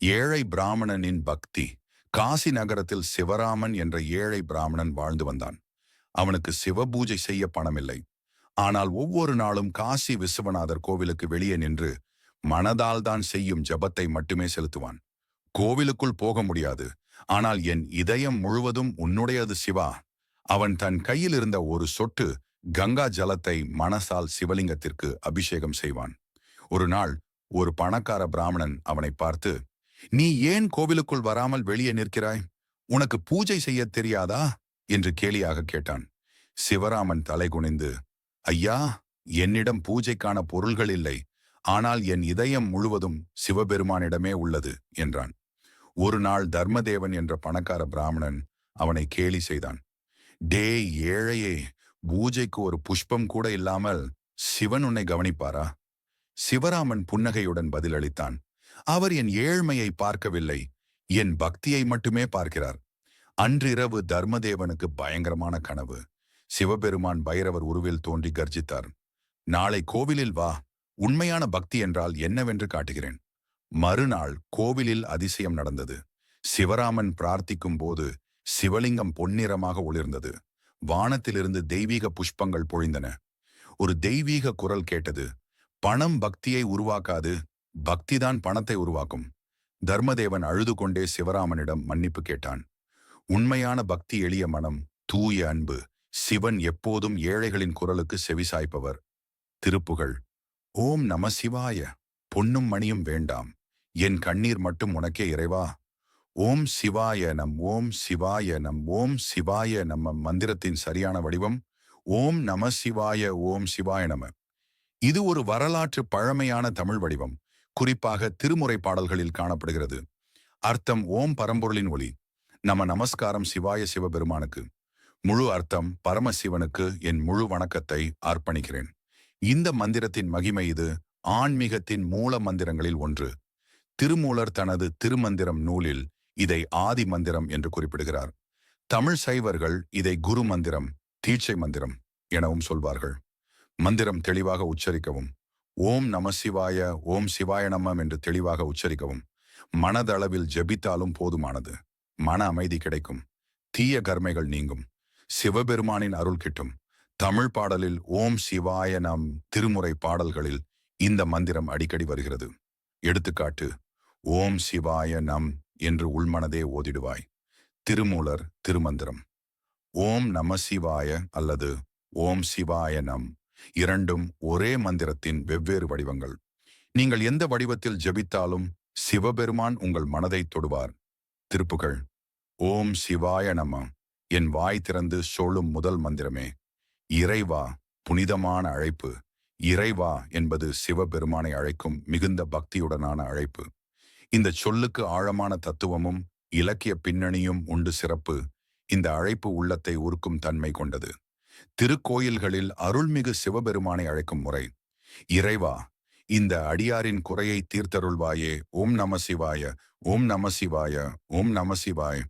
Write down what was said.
ஏழை பிராமணனின் பக்தி. காசி நகரத்தில் சிவராமன் என்ற ஏழை பிராமணன் வாழ்ந்து வந்தான். அவனுக்கு சிவபூஜை செய்ய பணமில்லை. ஆனால் ஒவ்வொரு நாளும் காசி விஸ்வநாதர் கோவிலுக்கு வெளியே நின்று மனதால் தான் செய்யும் ஜபத்தை மட்டுமே செலுத்துவான். கோவிலுக்குள் போக முடியாது. ஆனால் என் இதயம் முழுவதும் உன்னுடையது சிவா. அவன் தன் கையில் இருந்த ஒரு சொட்டு கங்கா ஜலத்தை மனசால் சிவலிங்கத்திற்கு அபிஷேகம் செய்வான். ஒரு நாள் ஒரு பணக்கார பிராமணன் அவனை பார்த்து நீ ஏன் கோவிலுக்குள் வராமல் வெளியே நிற்கிறாய்? உனக்கு பூஜை செய்ய தெரியாதா? என்று கேலியாக கேட்டான். சிவராமன் தலை குனிந்து ஐயா என்னிடம் பூஜைக்கான பொருள்கள் இல்லை. ஆனால் என் இதயம் முழுவதும் சிவபெருமானிடமே உள்ளது என்றான். ஒரு நாள் தர்மதேவன் என்ற பணக்கார பிராமணன் அவனை கேலி செய்தான். டே ஏழையே பூஜைக்கு ஒரு புஷ்பம் கூட இல்லாமல் சிவன் உன்னை கவனிப்பாரா? சிவராமன் புன்னகையுடன் பதிலளித்தான். அவர் என் ஏழ்மையை பார்க்கவில்லை என் பக்தியை மட்டுமே பார்க்கிறார். அன்றிரவு தர்மதேவனுக்கு பயங்கரமான கனவு. சிவபெருமான் பைரவர் உருவில் தோன்றி கர்ஜித்தார். நாளை கோவிலில் வா உண்மையான பக்தி என்றால் என்னவென்று காட்டுகிறேன். மறுநாள் கோவிலில் அதிசயம் நடந்தது. சிவராமன் பிரார்த்திக்கும் போது சிவலிங்கம் பொன்னிறமாக ஒளிர்ந்தது. வானத்திலிருந்து தெய்வீக புஷ்பங்கள் பொழிந்தன. ஒரு தெய்வீக குரல் கேட்டது. பணம் பக்தியை உருவாக்காது பக்திதான் பணத்தை உருவாக்கும். தர்மதேவன் அழுது கொண்டே சிவராமனிடம் மன்னிப்பு கேட்டான். உண்மையான பக்தி எளிய மனம் தூய அன்பு சிவன் எப்போதும் ஏழைகளின் குரலுக்கு செவிசாய்ப்பவர். திருப்புகள் ஓம் நம சிவாய பொன்னும் மணியும் வேண்டாம் என் கண்ணீர் மட்டும் உனக்கே இறைவா. ஓம் சிவாய நம் ஓம் சிவாய நம் ஓம் சிவாய நம்ம மந்திரத்தின் சரியான வடிவம் ஓம் நம சிவாய ஓம் சிவாய நம இது ஒரு வரலாற்று பழமையான தமிழ் வடிவம். குறிப்பாக திருமுறை பாடல்களில் காணப்படுகிறது. அர்த்தம் ஓம் பரம்பொருளின் ஒளி. நம நமஸ்காரம் சிவாய சிவபெருமானுக்கு. முழு அர்த்தம் பரமசிவனுக்கு என் முழு வணக்கத்தை அர்ப்பணிக்கிறேன். இந்த மந்திரத்தின் மகிமை இது. ஆன்மீகத்தின் மூல மந்திரங்களில் ஒன்று. திருமூலர் தனது திருமந்திரம் நூலில் இதை ஆதி மந்திரம் என்று குறிப்பிடுகிறார். தமிழ் சைவர்கள் இதை குரு மந்திரம் தீட்சை மந்திரம் எனவும் சொல்வார்கள். மந்திரம் தெளிவாக உச்சரிக்கவும். ஓம் நம சிவாய ஓம் சிவாய நமம் என்று தெளிவாக உச்சரிக்கவும். மனதளவில் ஜெபித்தாலும் போதுமானது. மன அமைதி கிடைக்கும். தீய கர்மைகள் நீங்கும். சிவபெருமானின் அருள் கிட்டும். தமிழ் பாடலில் ஓம் சிவாய நம் திருமுறை பாடல்களில் இந்த மந்திரம் அடிக்கடி வருகிறது. எடுத்துக்காட்டு ஓம் சிவாய நம் என்று உள்மனதே ஓதிடுவாய். திருமூலர் திருமந்திரம். ஓம் நம சிவாய அல்லது ஓம் சிவாய நம் இரண்டும் ஒரே மந்திரத்தின் வெவ்வேறு வடிவங்கள். நீங்கள் எந்த வடிவத்தில் ஜெபித்தாலும் சிவபெருமான் உங்கள் மனதை தொடுவார். திருப்புகள். ஓம் சிவாய நம. என் வாய் திறந்து சொல்லும் முதல் மந்திரமே. இறைவா புனிதமான அழைப்பு. இறைவா என்பது சிவபெருமானை அழைக்கும் மிகுந்த பக்தியுடனான அழைப்பு. இந்த சொல்லுக்கு ஆழமான தத்துவமும் இலக்கிய பின்னணியும் உண்டு சிறப்பு. இந்த அழைப்பு உள்ளத்தை உருக்கும் தன்மை கொண்டது. திருக்கோயில்களில் அருள்மிகு சிவபெருமானை அழைக்கும் முறை. இறைவா இந்த அடியாரின் குறையை தீர்த்தருள்வாயே. ஓம் நம சிவாய ஓம் நம சிவாய ஓம் நம சிவாய்.